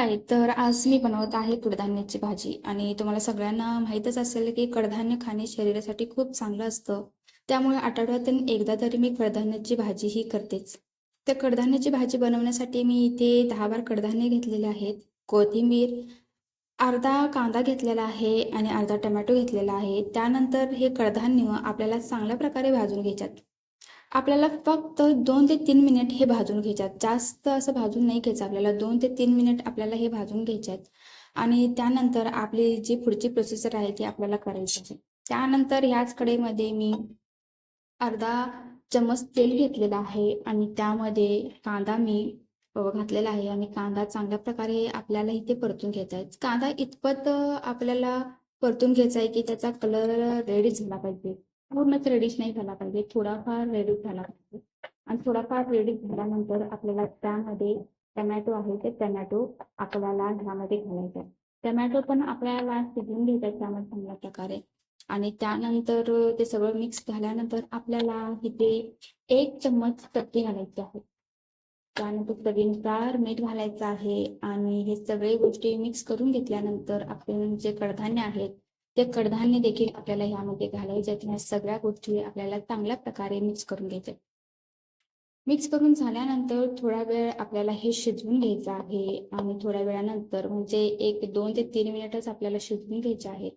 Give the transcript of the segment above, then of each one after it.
हाय तर आज मी बनवत आहे कडधान्याची भाजी. आणि तुम्हाला सगळ्यांना माहीतच असेल की कडधान्य खाणे शरीरासाठी खूप चांगलं असतं. त्यामुळे आठवड्यातून एकदा तरी मी कडधान्याची भाजी ही करतेच. त्या कडधान्याची भाजी बनवण्यासाठी मी इथे दहा बार कडधान्य घेतलेले आहेत. कोथिंबीर अर्धा कांदा घेतलेला आहे आणि अर्धा टमॅटो घेतलेला आहे. त्यानंतर हे कडधान्य आपल्याला चांगल्या प्रकारे भाजून घ्यायच्यात. आपल्याला फक्त दोन ते तीन मिनिट हे भाजून घ्यायच्यात. जास्त असं भाजून नाही घ्यायचं आपल्याला. दोन ते तीन मिनिट आपल्याला हे भाजून घ्यायचे आहेत आणि त्यानंतर आपली जी पुढची प्रोसेसर आहे ती आपल्याला करायची आहे. त्यानंतर ह्याच कडेमध्ये मी अर्धा चमच तेल घेतलेला आहे. आणि त्यामध्ये कांदा मी घातलेला आहे. आणि कांदा चांगल्या प्रकारे आपल्याला इथे परतून घ्यायचा आहे. कांदा इतपत आपल्याला परतून घ्यायचा आहे की त्याचा कलर रेड झाला पाहिजे. पूर्णच रेडिश नाही झाला पाहिजे. थोडाफार रेडी झाला पाहिजे. आणि थोडाफार रेडी झाल्यानंतर आपल्याला त्यामध्ये टमॅटो आहे ते टमॅटो आपल्याला ह्यामध्ये घालायचा आहे. टमॅटो पण आपल्याला शिजवून घ्यायचा त्यामध्ये चांगल्या प्रकारे. आणि त्यानंतर ते सगळं मिक्स झाल्यानंतर आपल्याला इथे एक चम्मच चटणी घालायची आहे. त्यानंतर चवीनुसार मीठ घालायचं आहे. आणि हे सगळे गोष्टी मिक्स करून घेतल्यानंतर आपण जे कडधान्य आहेत ते कडधान्य देखील आपल्याला ह्यामध्ये घालायचे आहेत सगळ्या गोष्टी आपल्याला चांगल्या प्रकारे मिक्स करून घ्यायचे मिक्स करून झाल्यानंतर थोडा वेळ आपल्याला हे शिजवून घ्यायचं आहे आणि थोड्या वेळानंतर म्हणजे एक दोन ते तीन मिनिटच आपल्याला शिजवून घ्यायचे आहे.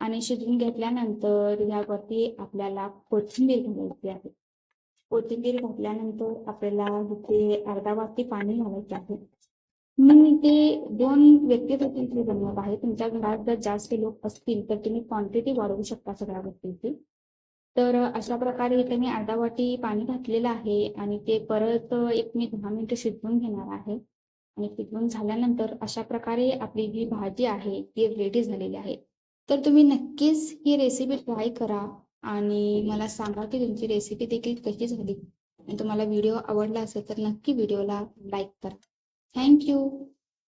आणि शिजवून घेतल्यानंतर यावरती आपल्याला कोथिंबीर घालायची आहे. कोथिंबीर घातल्यानंतर आपल्याला तिथे अर्धा वाटी पाणी घालायचं आहे. मी ते दोन व्यक्तीसाठी इथे बनवत आहे तुमच्या घरात जर जास्त लोक असतील तर तुम्ही क्वांटिटी वाढवू शकता सगळ्या गोष्टीची. तर अशा प्रकारे इथे मी अर्धा वाटी पाणी घातलेलं आहे आणि ते परत एक मी दहा मिनिटं शिजवून घेणार आहे. आणि शिजवून झाल्यानंतर अशा प्रकारे आपली जी भाजी आहे ती रेडी झालेली आहे. तर तुम्ही नक्कीच ही रेसिपी ट्राय करा आणि मला सांगा की तुमची रेसिपी देखील कशी झाली. आणि तुम्हाला व्हिडिओ आवडला असेल तर नक्की व्हिडिओला लाईक करा. Thank you.